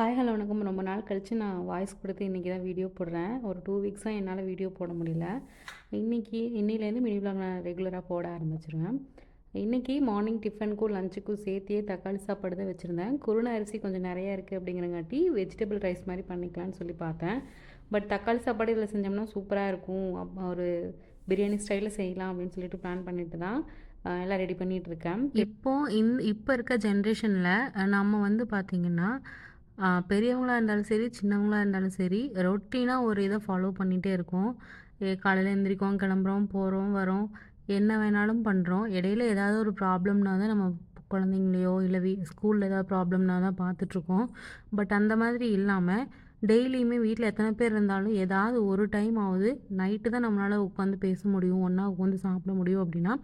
Hi hello வணக்கம். ரொம்ப நாள் கழித்து நான் வாய்ஸ் கொடுத்து இன்றைக்கி தான் வீடியோ போடுறேன். ஒரு டூ வீக்ஸாக என்னால் வீடியோ போட முடியல. இன்றைக்கி இன்னிலேருந்து மினி விளாக் நான் ரெகுலராக போட ஆரம்பிச்சிருவேன். இன்றைக்கி மார்னிங் டிஃபனுக்கும் லஞ்சுக்கும் சேர்த்தியே தக்காளி சாப்பாடு தான் வச்சுருந்தேன். குருணை அரிசி கொஞ்சம் நிறையா இருக்குது அப்படிங்கிறங்காட்டி வெஜிடபிள் ரைஸ் மாதிரி பண்ணிக்கலாம்னு சொல்லி பார்த்தேன். பட் தக்காளி சாப்பாடு இதில் செஞ்சோம்னா சூப்பராக இருக்கும். ஒரு பிரியாணி ஸ்டைலில் செய்யலாம் அப்படின்னு சொல்லிட்டு பிளான் பண்ணிட்டு தான் எல்லாம் ரெடி பண்ணிகிட்டு இருக்கேன். இப்போ இந்த இப்போ இருக்க ஜென்ரேஷனில் நம்ம வந்து பார்த்திங்கன்னா பெரியவங்களாக இருந்தாலும் சரி சின்னவங்களாக இருந்தாலும் சரி ரொட்டீனாக ஒரு இதை ஃபாலோ பண்ணிகிட்டே இருக்கோம். காலையில் எந்திரிக்கோம் கிளம்புறோம் போகிறோம் வரோம் என்ன வேணாலும் பண்ணுறோம் இடையில ஏதாவது ஒரு ப்ராப்ளம்னா தான் நம்ம குழந்தைங்களையோ இல்லை வீ ஸ்கூலில் ஏதாவது ப்ராப்ளம்னா தான் பார்த்துட்ருக்கோம். பட் அந்த மாதிரி இல்லாமல் டெய்லியுமே வீட்டில் எத்தனை பேர் இருந்தாலும் ஏதாவது ஒரு டைம் ஆகுது நைட்டு தான் நம்மளால் உட்காந்து பேச முடியும் ஒன்றா உட்காந்து சாப்பிட முடியும் அப்படின்னா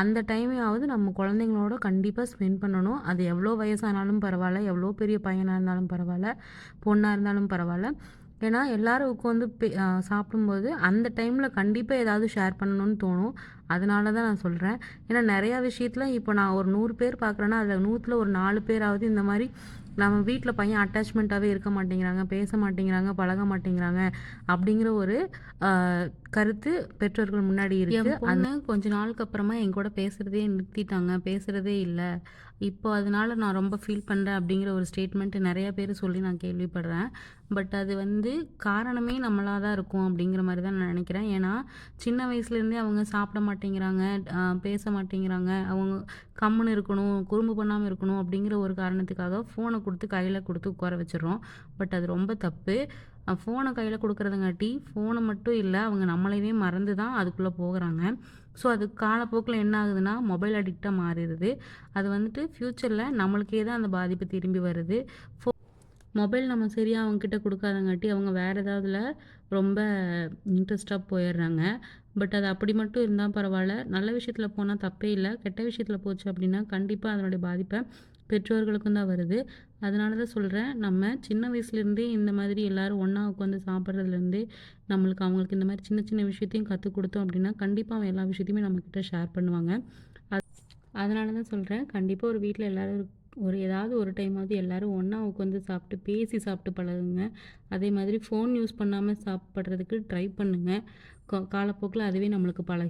அந்த டைமையாவது நம்ம குழந்தைங்களோட கண்டிப்பாக ஸ்பெண்ட் பண்ணணும். அது எவ்வளோ வயசானாலும் பரவாயில்ல எவ்வளோ பெரிய பையனாக இருந்தாலும் பரவாயில்ல பொண்ணாக இருந்தாலும் பரவாயில்ல. ஏன்னா எல்லாரும் உட்காந்து பே சாப்பிடும்போது அந்த டைமில் கண்டிப்பாக ஏதாவது ஷேர் பண்ணணும்னு தோணும். அதனால தான் நான் சொல்கிறேன் ஏன்னா நிறையா விஷயத்தில் இப்போ நான் ஒரு நூறு பேர் பார்க்குறேன்னா அதில் நூற்றில் ஒரு நாலு பேராவது இந்த மாதிரி நம்ம வீட்டில் பையன் அட்டாச்மெண்ட்டாகவே இருக்க மாட்டேங்கிறாங்க பேச மாட்டேங்கிறாங்க பழக மாட்டேங்கிறாங்க அப்படிங்கிற ஒரு கருத்து பெற்றோர்கள் முன்னாடி இருக்கு. அந்த கொஞ்ச நாளுக்கு அப்புறமா என் கூட பேசுகிறதே நிறுத்திட்டாங்க பேசுகிறதே இல்லை. இப்போ அதனால நான் ரொம்ப ஃபீல் பண்ணுறேன் அப்படிங்கிற ஒரு ஸ்டேட்மெண்ட் நிறைய பேர் சொல்லி நான் கேள்விப்படுறேன். பட் அது வந்து காரணமே நம்மளாக தான் இருக்கும் அப்படிங்கிற மாதிரி தான் நான் நினைக்கிறேன். ஏன்னா சின்ன வயசுலேருந்தே அவங்க சாப்பிட மாட்டேங்கிறாங்க பேச மாட்டேங்கிறாங்க. அவங்க கம்முன்னு இருக்கணும் குறும்பு பண்ணாமல் இருக்கணும் அப்படிங்கிற ஒரு காரணத்துக்காக ஃபோனை கொடுத்து கையில் கொடுத்து உட்கார வச்சிடறோம். பட் அது ரொம்ப தப்பு. ஃபோனை கையில் கொடுக்குறதுங்காட்டி ஃபோனை மட்டும் இல்லை அவங்க நம்மளையே மறந்து தான் அதுக்குள்ளே போகிறாங்க. ஸோ அது காலப்போக்கில் என்ன ஆகுதுன்னா மொபைல் அடிக்டாக மாறிடுது. அது வந்துட்டு ஃப்யூச்சரில் நம்மளுக்கே தான் அந்த பாதிப்பு திரும்பி வருது. ஃபோ மொபைல் நம்ம சரியாக அவங்கக்கிட்ட கொடுக்காதங்காட்டி அவங்க வேறு ஏதாவதுல ரொம்ப இன்ட்ரெஸ்டாக போயிடுறாங்க பட் அது அப்படி மட்டும் இருந்தால் பரவாயில்ல நல்ல விஷயத்தில் போனால் தப்பே இல்லை. கெட்ட விஷயத்தில் போச்சு அப்படின்னா கண்டிப்பாக அதனுடைய பாதிப்பை பெற்றோர்களுக்கும் தான் வருது. அதனால தான் சொல்கிறேன் நம்ம சின்ன வயசுலேருந்தே இந்த மாதிரி எல்லோரும் ஒன்றா உட்காந்து சாப்பிட்றதுலேருந்தே நம்மளுக்கு அவங்களுக்கு இந்த மாதிரி சின்ன சின்ன விஷயத்தையும் கற்றுக் கொடுத்தோம் அப்படின்னா கண்டிப்பாக அவன் எல்லா விஷயத்தையுமே நம்மக்கிட்ட ஷேர் பண்ணுவாங்க. அது அதனால தான் சொல்கிறேன் கண்டிப்பாக ஒரு வீட்டில் எல்லோரும் ஒரு ஏதாவது ஒரு டைமாவது எல்லோரும் ஒன்றா உட்காந்து சாப்பிட்டு பேசி சாப்பிட்டு பழகுங்க. அதே மாதிரி ஃபோன் யூஸ் பண்ணாமல் சாப்பிட்றதுக்கு ட்ரை பண்ணுங்கள் காலப்போக்கில் அதுவே நம்மளுக்கு பழகி